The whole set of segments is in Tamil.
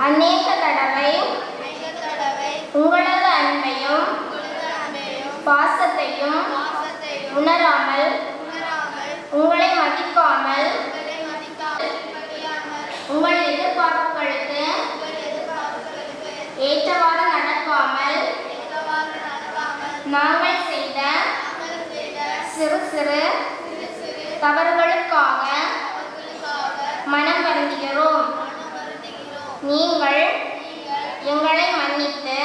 அநேக தடவை உங்களது அன்பையும் பாசத்தையும் உணராமல் உங்களை மதிக்காமல் உங்கள் எதிர்பார்ப்புகளுக்கு ஏற்றவாறு நடக்காமல் நாங்கள் செய்த சிறு சிறு தவறுகளுக்காக நீங்கள் எங்களை மன்னித்து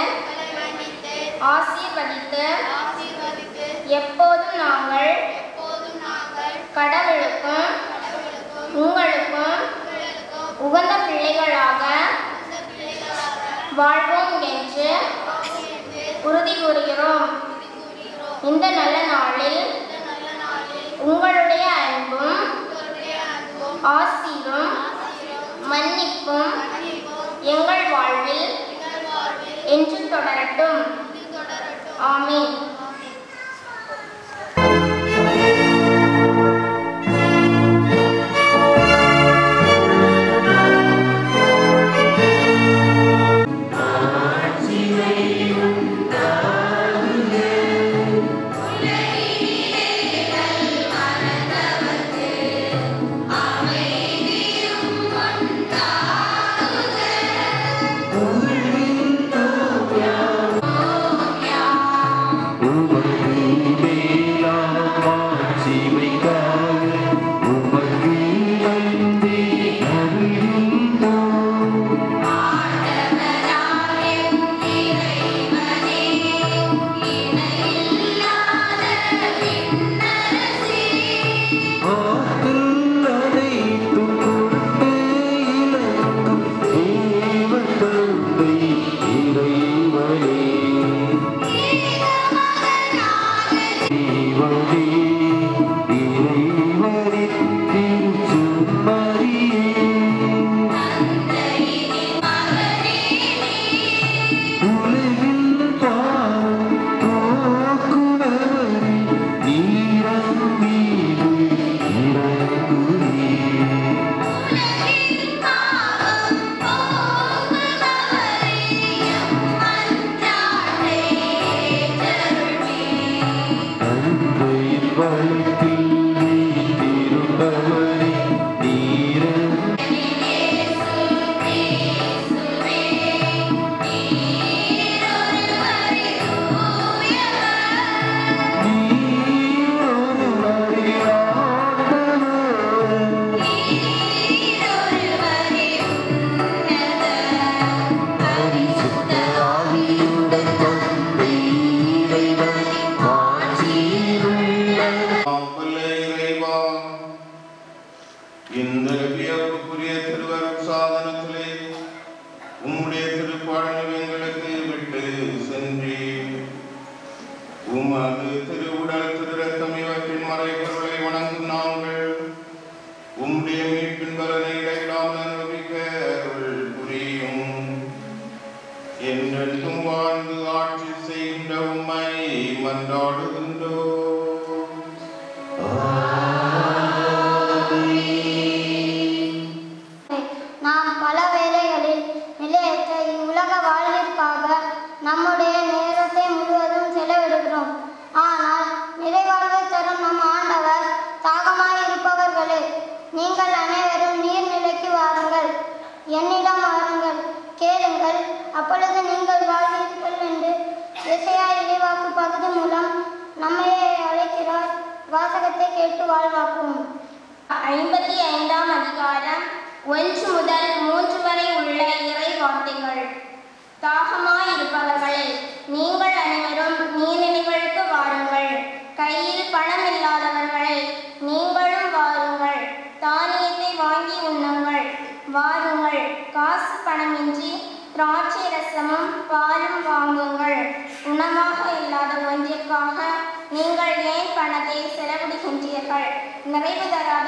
ஆசீர்வதித்து எப்போதும் நாங்கள் கடவுளுக்கும் உங்களுக்கும் உகந்த பிள்ளைகளாக வாழ்வோம் என்று உறுதி கூறுகிறோம். இந்த நல்ல நாளில் உங்களுடைய அன்பும் ஆசியும் மன்னிப்பும் எங்கள் வாழ்வில் என்று தொடரட்டும். ஆமென். um dia. Run. ஒன்பதாம் அதிகாரம் ஒன்று முதல் மூன்று வரை உள்ள இறை வார்த்தைகள். தாகமாய் இருப்பவர்களே நீங்கள் அனைவரும் நீர்நிலைகளுக்கு வாருங்கள். கையில் பணம் இல்லாதவர்களே நீங்களும் வாருங்கள். தானியத்தை வாங்கி உண்ணுங்கள். வாருங்கள். காசு பணமின்றி திராட்சை ரசமும் பாலும் வாங்குங்கள். உணவாக இல்லாத ஒன்றிற்காக நீங்கள் ஏன் பணத்தை செலவிடுகின்றீர்கள்? நிறைவு தராத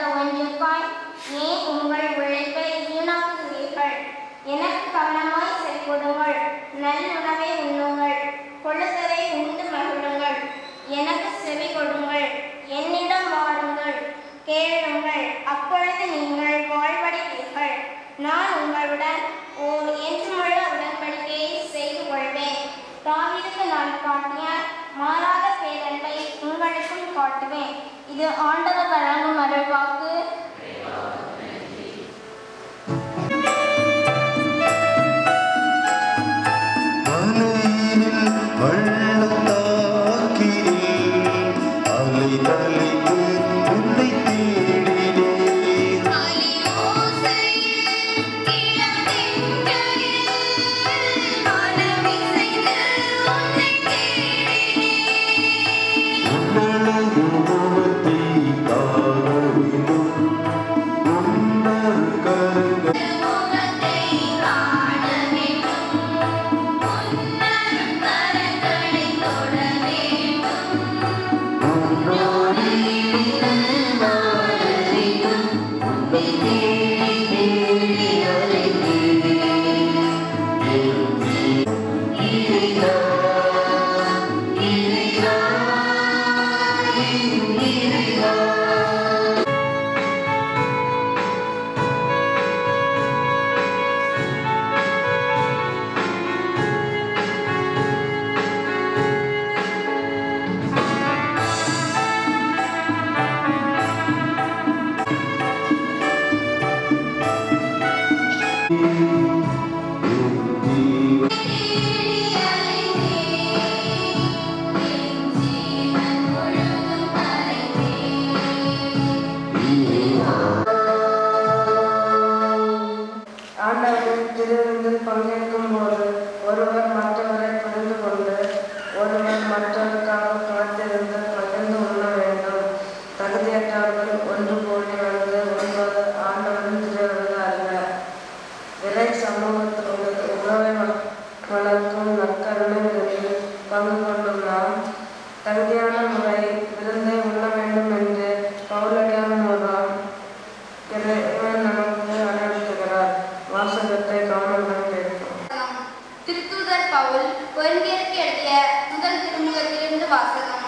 வாசகம்.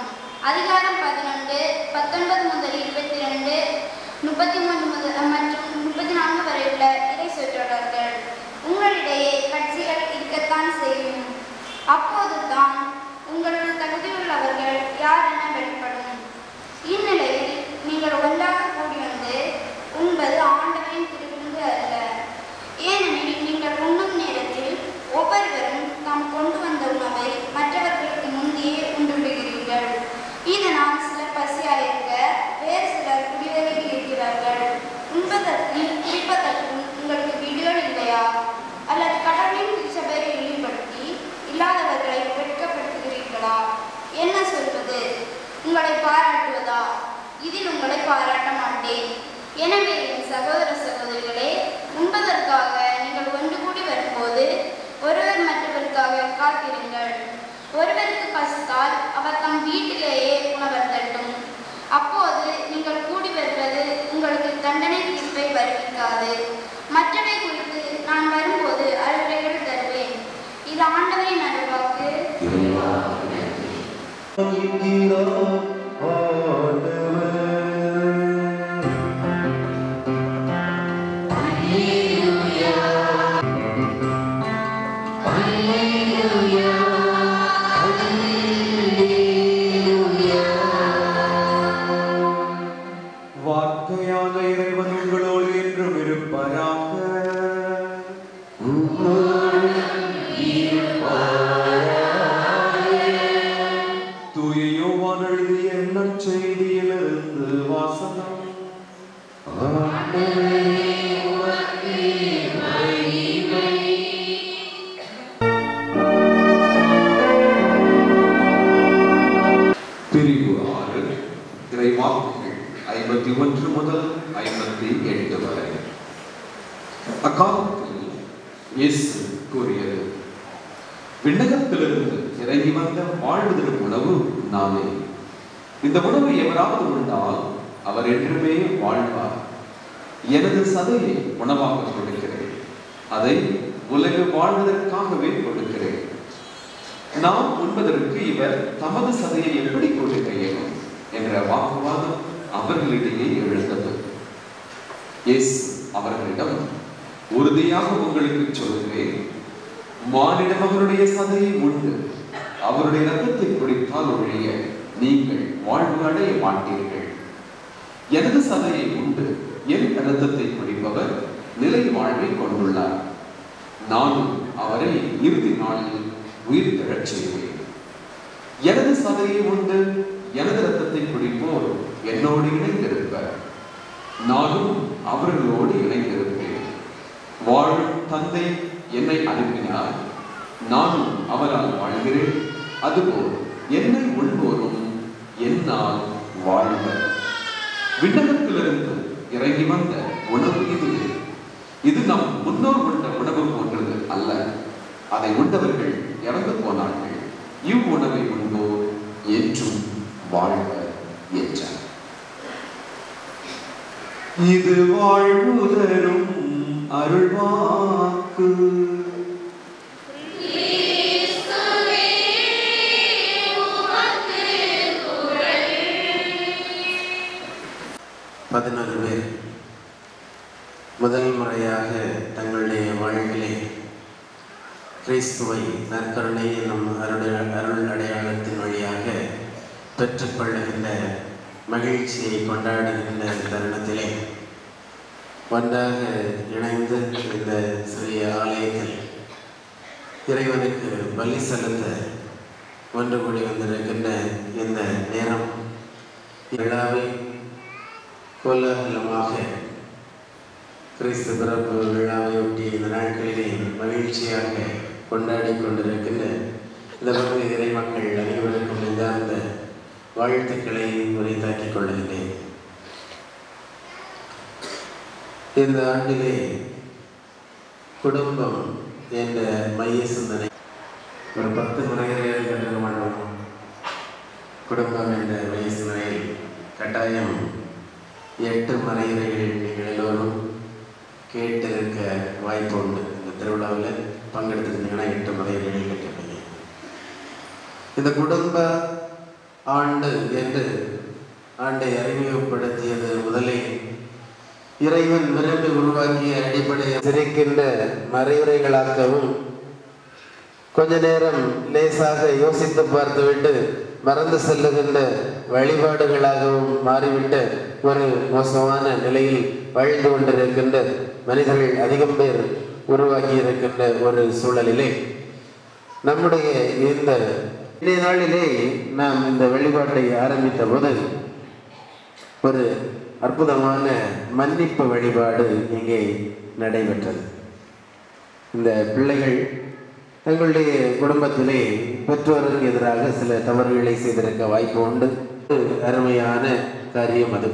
அதிகாரம் பதினொன்று பத்தொன்பது முதல் இருபத்தி ரெண்டு முப்பத்தி மூன்று முதல் மற்றும் முப்பத்தி நான்கு வரை உள்ள இறை சொற்றொடர்கள். உங்களிடையே கட்சிகள் இருக்கத்தான் செய்யும். அப்போதுதான் உங்களுடைய தகுதியுள்ளவர்கள் யார் என வெளிப்படும். இந்நிலையில் நீங்கள் ஒன்றாக கூடி வந்து ஒன்பது ஆண்டு எனவே என் சகோதர சகோதரிகளே உண்பதற்காக நீங்கள் ஒன்று கூடி வரும்போது ஒருவர் மற்றவருக்காக காத்திருங்கள். ஒருவருக்கு பசித்தால் அவர் தம் வீட்டிலேயே உணவருந்தட்டும் அப்போது நீங்கள் கூடி வருவது உங்களுக்கு தண்டனை தீர்ப்பை வருவிக்காது. வார்த்தையான இறைவன் உங்களோடு அக்காலத்தில் இயேசு கூறியது. விண்ணகத்திலிருந்து இறங்கி வந்த வாழ்வதற்கு உணவு நானே இந்த உணவு எவராவது உண்டால் அவர் என்றுமே வாழ்வார். எனது சதையை உணவாக கொடுக்கிறேன். அதை உலகு வாழ்வதற்காகவே கொடுக்கிறேன். நாம் உண்பதற்கு இவர் தமது சதையை எப்படி கொடுக்க இயலும் என்ற வாக்குவாதம் அவர்களிடையே எழுந்தது. இயேசு அவர்களிடம் உறுதியாக உங்களுக்கு சொல்கிறேன் மானிட மகனுடைய சதையை உண்டு. அவருடைய ரத்தத்தை குடித்தால் ஒழிய நீங்கள் வாழ்வு அடைய மாட்டீர்கள். எனது சதையை உண்டு. என் ரத்தத்தை குடிப்பவர் நிலை வாழ்வை கொண்டுள்ளார். நானும் அவரை இறுதி நாளில் உயிர் தழச் செய்வேன். எனது சதையை உண்டு. எனது ரத்தத்தை குடிப்போர் என்னோடு இணைந்திருப்பர். நானும் அவர்களோடு இணைந்திருப்பேன் வாழும் தந்தை என்னை அனுப்பினார் நானும் அவரால் வாழ்கிறேன். அதுபோல் என்னை உண்போரும் என்னால் வாழ்வர். விண்ணகத்திலிருந்து இறங்கி வந்த உணவு இது. இது நம் முன்னோர் உண்ட உணவு போன்றது அல்ல. அதை உண்டவர்கள் இறந்து போனார்கள். இவ் உணவை உண்போர் என்றும் வாழ்வர் என்றார். இது வாழ்வுதரும் அருள்வாக்கு. பதினொரு பேர். முதல் முறையாக தங்களுடைய வாழ்விலே கிறிஸ்துவை நற்கருணையை நம் அருள் அருள் அடையாளத்தின் வழியாக பெற்றுக்கொள்ளுகின்ற மகிழ்ச்சியை கொண்டாடுகின்ற தருணத்திலே ஒன்றாக இணைந்து இந்த சிறிய ஆலயத்தில் இறைவனுக்கு பலி செலுத்த ஒன்று கூடி வந்திருக்கின்ற இந்த நேரம். விழாவை கோலாகலமாக கிறிஸ்து பிறப்பு விழாவை ஒட்டி இந்த நாட்களிலே மகிழ்ச்சியாக கொண்டாடி கொண்டிருக்கின்ற இந்த பகுதி இறை மக்கள் அனைவருக்கும் நெஞ்சார்ந்த வாழ்த்துக்களை உரைத்தாக்கிக் கொள்கின்றேன். இந்த ஆண்டிலே குடும்பம் என்ற மைய சிந்தனை. ஒரு பத்து முறைகளில் கற்றுக்க மாட்டோம் குடும்பம் என்ற மைய சிந்தனையில் கட்டாயம் எட்டு மறையுறைகள் நீங்கள் எல்லோரும் கேட்டிருக்க வாய்ப்பு உண்டு. இந்த திருவிழாவில் பங்கெடுத்திருந்தீங்கன்னா எட்டு மறையுறைகள் கேட்டிருப்பீங்க. இந்த குடும்ப ஆண்டு என்று ஆண்டை அறிமுகப்படுத்தியது முதலே இறைவன் விரும்பி உருவாக்கிய அடிப்படையை சிரிக்கின்ற மறைவுரைகளாக்கவும் கொஞ்ச நேரம் லேசாக யோசித்து பார்த்துவிட்டு மறந்து செல்லுகின்ற வழிபாடுகளாகவும் மாறிவிட்ட ஒரு மோசமான நிலையில் வாழ்ந்து கொண்டிருக்கின்ற மனிதர்கள் அதிகம் பேர் உருவாக்கி இருக்கின்ற ஒரு சூழலிலே நம்முடைய இந்த இன்றைய நாளிலே நாம் இந்த வழிபாட்டை ஆரம்பித்த போது ஒரு அற்புதமான மன்னிப்பு வழிபாடு இங்கே நடைபெற்றது. இந்த பிள்ளைகள் தங்களுடைய குடும்பத்திலே பெற்றோருக்கு எதிராக சில தவறுகளை செய்திருக்க வாய்ப்பு உண்டு. அருமையான காரியம் அது.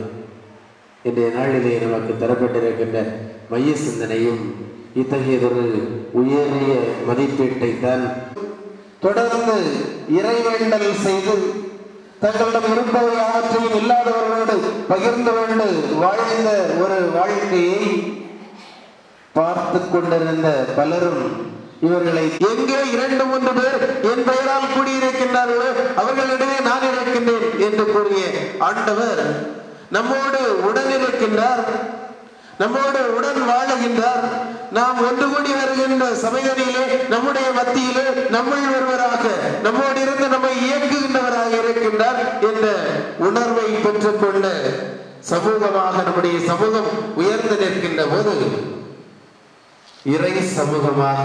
இன்றைய நாளிலே நமக்கு தரப்பட்டிருக்கின்ற மைய சிந்தனையும் இத்தகையதொரு உயரிய மதிப்பீட்டை தான் தொடர்ந்து இறைவேண்டல் செய்து தங்களிடம் இருப்பவை அனைத்தையும் இல்லாதவர்களோடு பகிர்ந்து கொண்டு வாழ்ந்த ஒரு வாழ்க்கையை பார்த்து கொண்டிருந்த பலரும் இவர்களை எங்கே இரண்டு மூன்று பேர் என் பெயரால் கூடியிருக்கின்றார்களோ அவர்களிடையே நான் இருக்கின்றேன் என்று கூறிய ஆண்டவர் நம்மோடு உடன் இருக்கின்றார். நம்மோடு உடன் வாழுகின்றார். நாம் ஒன்று கூடி வருகின்ற சபைகளிலே நம்முடைய மத்தியிலே நம்மை ஒருவராக நம்மோடு இருந்து நம்மை இயக்குகின்றவராக இருக்கின்றார் என்ற உணர்வை பெற்றுக்கொண்ட சமூகமாக நம்முடைய சமூகம் உயர்ந்து நிற்கின்ற போது இறை சமூகமாக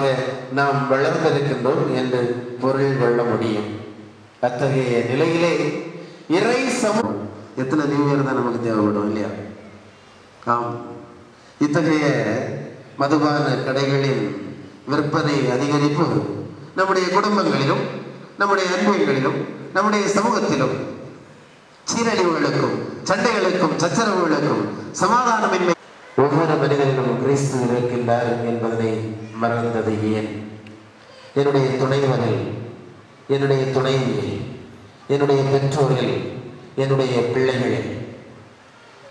நாம் வளர்ந்திருக்கின்றோம் என்று பொருள் கொள்ள முடியும். அத்தகைய நிலையிலே இறை சமூகம் எத்தனை நியூ இயர் தான் நமக்கு தேவைப்படும் இல்லையா? ஆம். இத்தகைய மதுபான கடைகளின் விற்பனை அதிகரிப்பு நம்முடைய குடும்பங்களிலும் நம்முடைய அன்பியங்களிலும் நம்முடைய சமூகத்திலும் சீரழிவுகளுக்கும் சண்டைகளுக்கும் சச்சரவுகளுக்கும் சமாதானமின்மை. ஒவ்வொரு மனிதனிலும் கிறிஸ்து இருக்கின்றார் என்பதனை மறந்தது ஏன்? என்னுடைய துணைவரில் என்னுடைய துணைவியில் என்னுடைய பெற்றோர்கள் என்னுடைய பிள்ளைகளில்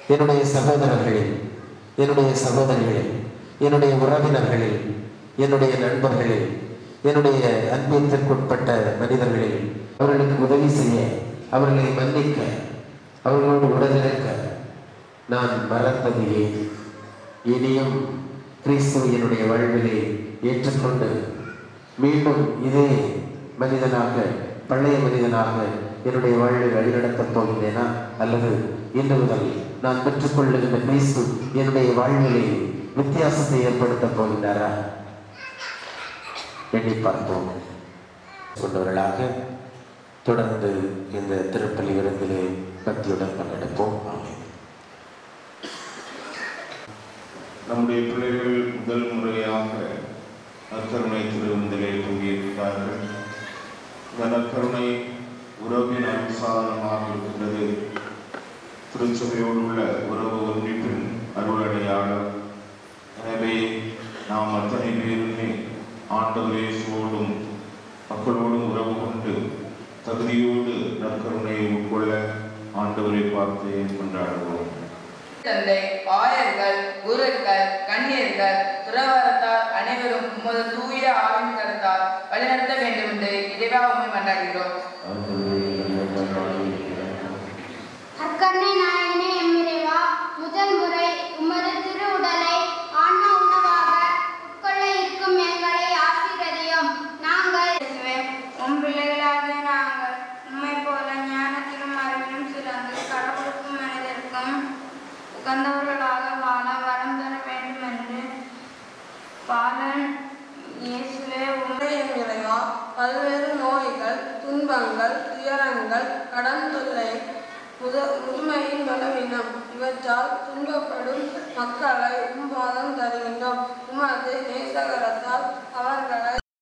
என்னுடைய சகோதரர்களில் என்னுடைய சகோதரிகளில் என்னுடைய உறவினர்களில் என்னுடைய நண்பர்களில் என்னுடைய அன்பியத்திற்குட்பட்ட மனிதர்களில் அவர்களுக்கு உதவி செய்ய அவர்களை மன்னிக்க அவர்களோடு உடனிருக்க நான் மறந்தது ஏன்? இனியும் கிறிஸ்துவ என்னுடைய வாழ்விலே ஏற்றுக்கொண்டு மீண்டும் இதே மனிதனாக பழைய மனிதனாக என்னுடைய வாழ்வை வழிநடத்தப் போகிறேனா அல்லது இன்று முதல் நான் பெற்றுக்கொள்ளுகின்ற கிறிஸ்து என்னுடைய வாழ்விலே வித்தியாசத்தை ஏற்படுத்த போகின்றாரா? எண்ணி பார்ப்போம். கொண்டவர்களாக தொடர்ந்து இந்த திருப்பலி விருந்திலே பக்தியுடன் பங்கெடுப்போம். நம்முடைய பிள்ளைகள் முதல் முறையாக நற்கருணை திருவிருந்திலே பங்கேற்கிறார்கள். இந்த நற்கருணை உறவின் அனுசாரமாக இருக்கின்றது. திருச்சபையோடு உள்ள உறவு ஒன்றிப்பின் அருளடையாளர் எனவே நாம் அத்தனை பேருமே ஆண்டவர் இயேசுவோடும் மக்களோடும் உறவு கொண்டு தகுதியோடு நற்கருணையை உட்கொள்ள ஆண்டவரை பார்த்து கொண்டாடுவோம் தந்தை ஆயர்கள் குருக்கள் கண்ணியர்கள் துறவரத்தார் அனைவரும் உமது தூய ஆவின் கருத்தால் வழிநடத்த வேண்டும் என்று இறைவா உண்மை மன்றாடுகிறோம். அக்கண்ணை நாயகனே எம்மிறைவா முதல் முறை